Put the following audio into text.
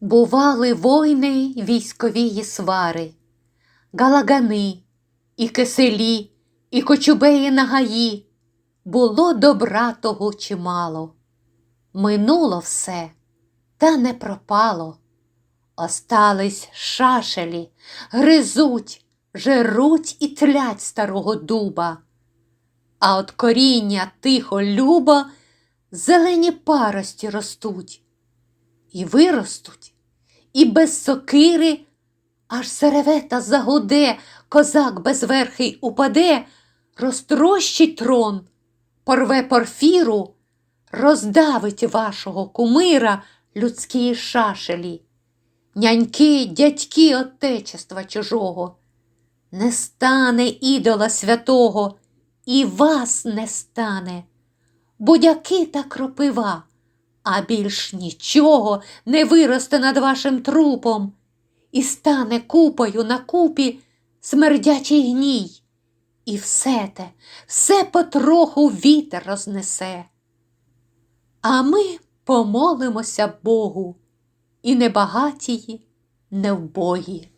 Бували войни військовії свари, галагани, і киселі, і кочубеї на гаї. Було добра того чимало. Минуло все, та не пропало. Остались шашелі, гризуть, жеруть і тлять старого дуба. А от коріння тихо любо зелені парості ростуть. І виростуть, і без сокири, аж серевета загуде, козак безверхий упаде, розтрощить трон, порве порфіру, роздавить вашого кумира людські шашелі, няньки, дядьки отечества чужого. Не стане ідола святого, і вас не стане, будяки та кропива, а більш нічого не виросте над вашим трупом, і стане купою на купі смердячий гній, і все те, все потроху вітер рознесе. А ми помолимося Богу, і небагатії, не вбої.